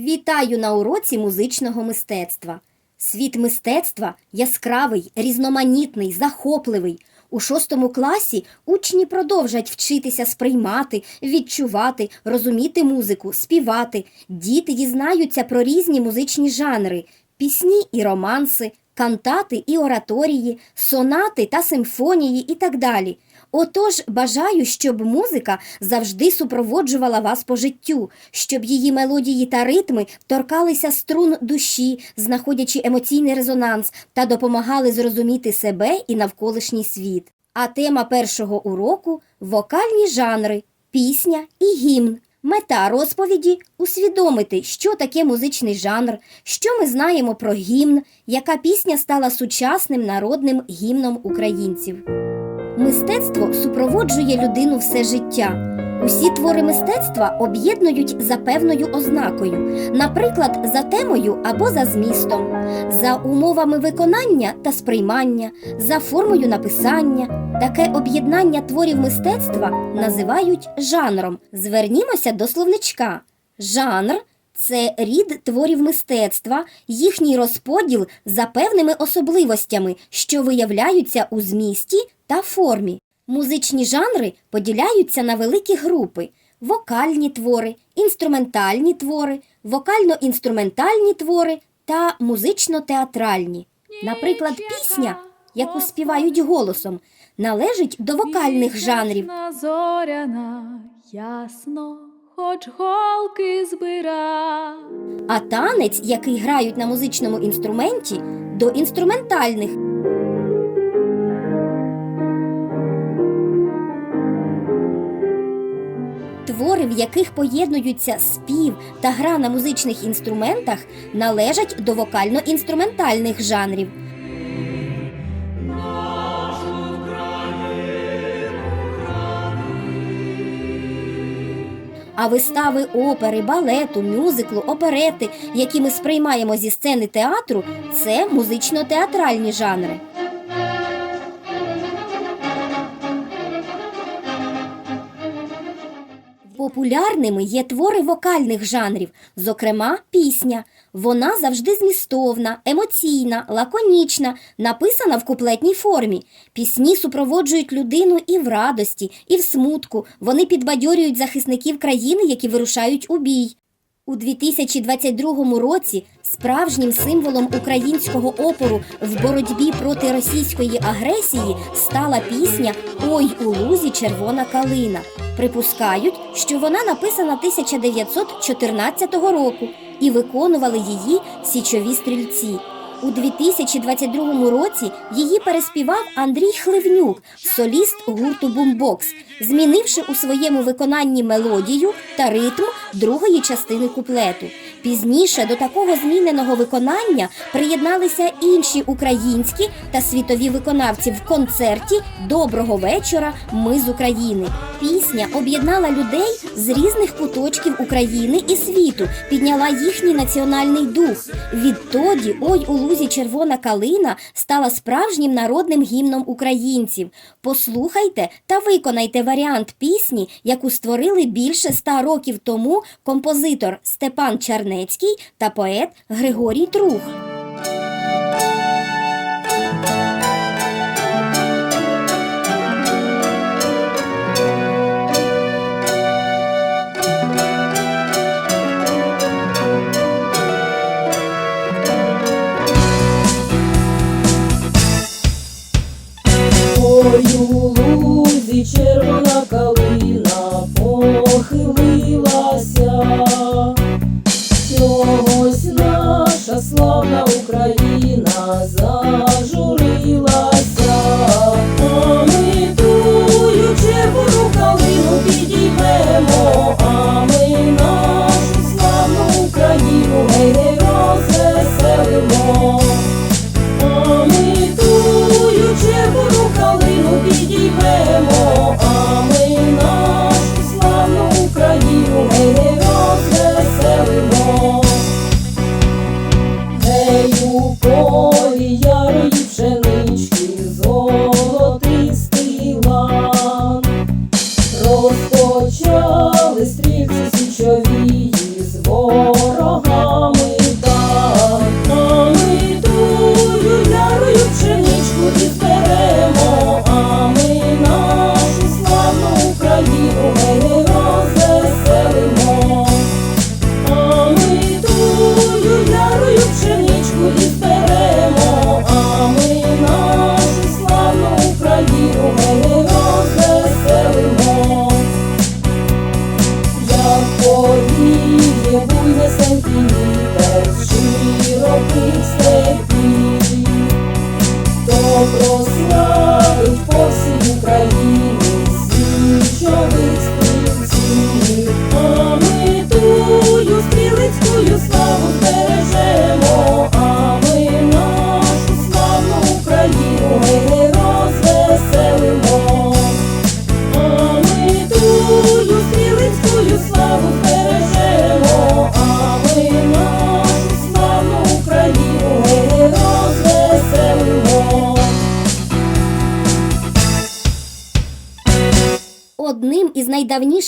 Вітаю на уроці музичного мистецтва. Світ мистецтва яскравий, різноманітний, захопливий. У шостому класі учні продовжать вчитися сприймати, відчувати, розуміти музику, співати. Діти дізнаються про різні музичні жанри: пісні і романси, кантати і ораторії, сонати та симфонії і так далі. Отож, бажаю, щоб музика завжди супроводжувала вас по життю, щоб її мелодії та ритми торкалися струн душі, знаходячи емоційний резонанс та допомагали зрозуміти себе і навколишній світ. А тема першого уроку вокальні жанри, пісня і гімн. Мета розповіді усвідомити, що таке музичний жанр, що ми знаємо про гімн, яка пісня стала сучасним народним гімном українців. Мистецтво супроводжує людину все життя. Усі твори мистецтва об'єднують за певною ознакою, наприклад, за темою або за змістом, за умовами виконання та сприймання, за формою написання. Таке об'єднання творів мистецтва називають жанром. Звернімося до словничка. Жанр це рід творів мистецтва, їхній розподіл за певними особливостями, що виявляються у змісті та формі. Музичні жанри поділяються на великі групи: вокальні твори, інструментальні твори, вокально-інструментальні твори та музично-театральні. Наприклад, пісня, яку співають голосом, належить до вокальних жанрів. Зоряна, ясно, хоч голки збира. А танець, який грають на музичному інструменті, до інструментальних. Твори, в яких поєднуються спів та гра на музичних інструментах, належать до вокально-інструментальних жанрів. А вистави опери, балету, мюзиклу, оперети, які ми сприймаємо зі сцени театру, це музично-театральні жанри. Популярними є твори вокальних жанрів, зокрема пісня. Вона завжди змістовна, емоційна, лаконічна, написана в куплетній формі. Пісні супроводжують людину і в радості, і в смутку. Вони підбадьорюють захисників країни, які вирушають у бій. У 2022 році справжнім символом українського опору в боротьбі проти російської агресії стала пісня Ой у лузі червона калина. Припускають, що вона написана 1914 року і виконували її січові стрільці. У 2022 році її переспівав Андрій Хливнюк, соліст гурту Бумбокс, змінивши у своєму виконанні мелодію та ритм другої частини куплету. Пізніше до такого зміненого виконання приєдналися інші українські та світові виконавці в концерті Доброго вечора. Ми з України. Пісня об'єднала людей з різних куточків України і світу, підняла їхній національний дух. Відтоді Ой у лузі червона калина стала справжнім народним гімном українців. Послухайте та виконайте варіант пісні, яку створили більше ста років тому композитор Степан Чарнецький та поет Григорій Трух. Підіймемо,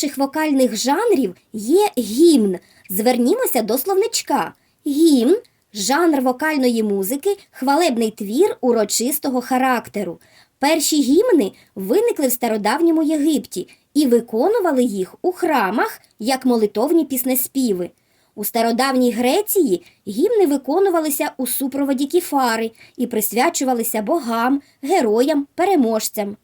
найдавніших вокальних жанрів є гімн. Звернімося до словничка. Гімн жанр вокальної музики, хвалебний твір урочистого характеру. Перші гімни виникли в стародавньому Єгипті і виконували їх у храмах як молитовні піснеспіви. У стародавній Греції гімни виконувалися у супроводі кіфари і присвячувалися богам, героям, переможцям.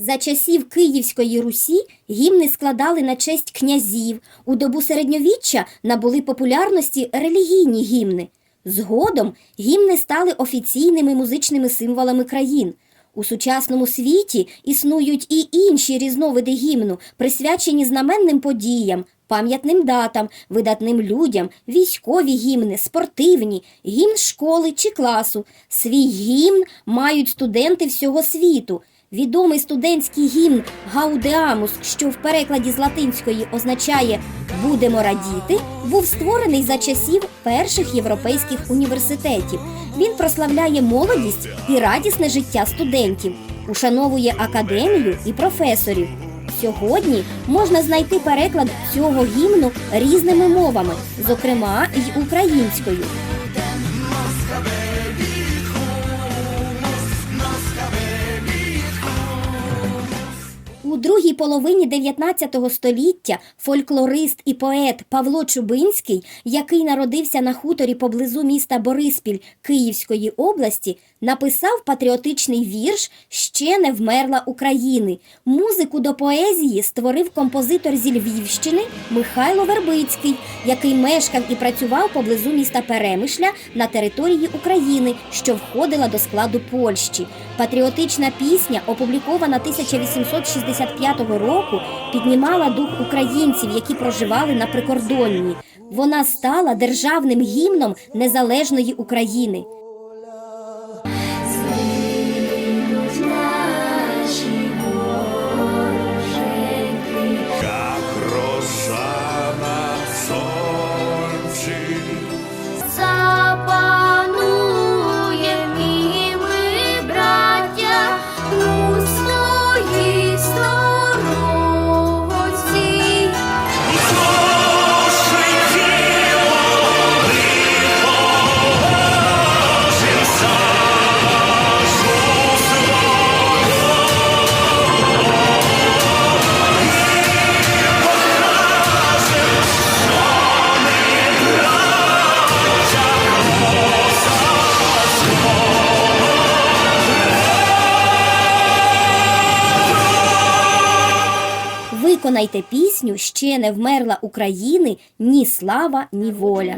За часів Київської Русі гімни складали на честь князів. У добу середньовіччя набули популярності релігійні гімни. Згодом гімни стали офіційними музичними символами країн. У сучасному світі існують і інші різновиди гімну, присвячені знаменним подіям, пам'ятним датам, видатним людям, військові гімни, спортивні, гімн школи чи класу. Свій гімн мають студенти всього світу. Відомий студентський гімн Гаудеамус, що в перекладі з латинської означає Будемо радіти, був створений за часів перших європейських університетів. Він прославляє молодість і радісне життя студентів, ушановує академію і професорів. Сьогодні можна знайти переклад цього гімну різними мовами, зокрема й українською. Другій половині 19 століття фольклорист і поет Павло Чубинський, який народився на хуторі поблизу міста Бориспіль Київської області, написав патріотичний вірш Ще не вмерла України. Музику до поезії створив композитор зі Львівщини Михайло Вербицький, який мешкав і працював поблизу міста Перемишля на території України, що входила до складу Польщі. Патріотична пісня, опублікована 1865 року, піднімала дух українців, які проживали на прикордонні. Вона стала державним гімном незалежної України. Виконайте пісню Ще не вмерла України ні слава, ні воля.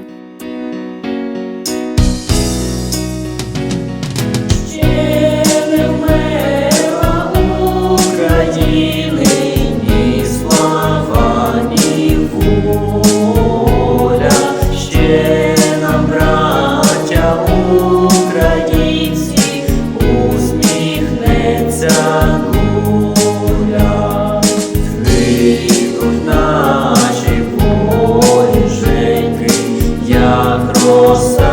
so sad.